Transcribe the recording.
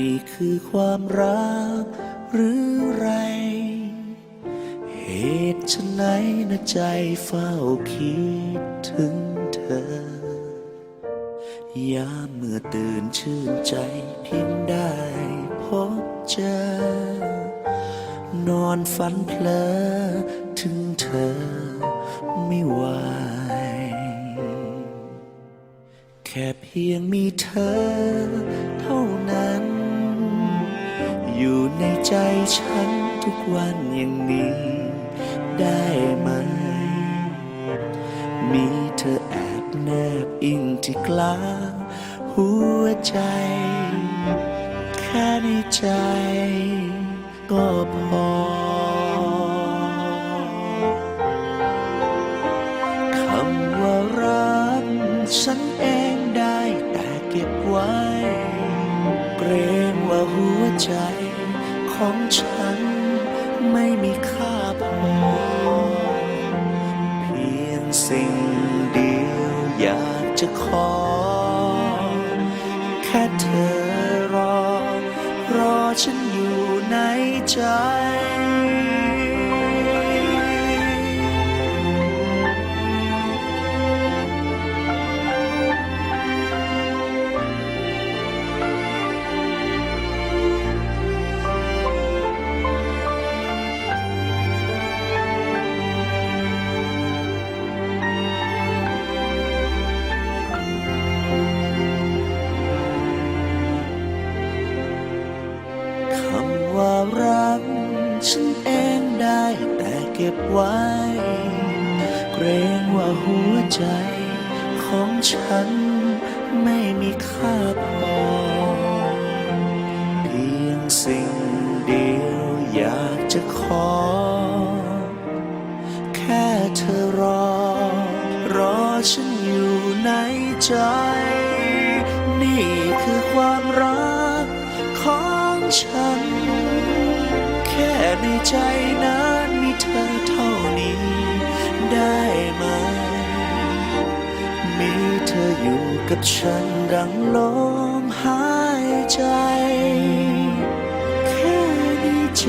นี่คือความรักหรือไร เหตุไฉนนะใจเฝ้าคิดถึงเธอยามเมื่อตื่นชื่นใจเพียงได้พบเจอนอนฝันเพลอถึงเธอไม่ไหวแค่เพียงมีเธอเท่านั้น ใจฉันทุกวันอย่างนี้ได้ไหม มีเธอแอบแนบอิงที่กลางหัวใจ แค่ในใจก็พอ คำว่ารักฉันเองได้แต่เก็บไว้ เกรงว่าหัวใจ ของฉันไม่มีค่าพอ เพียงสิ่งเดียวอยากจะขอ แค่เธอรอ รอฉันอยู่ในใจ ฉันเองได้แต่เก็บไว้ เกรงว่าหัวใจของฉันไม่มีค่าพอ เพียงสิ่งเดียวอยากจะขอ แค่เธอรอ รอฉันอยู่ในใจ นี่คือความรักของฉัน ใจนั้นมีเธอเท่านี้ได้ไหม มีเธออยู่กับฉันดังลมหายใจ แค่ในใจ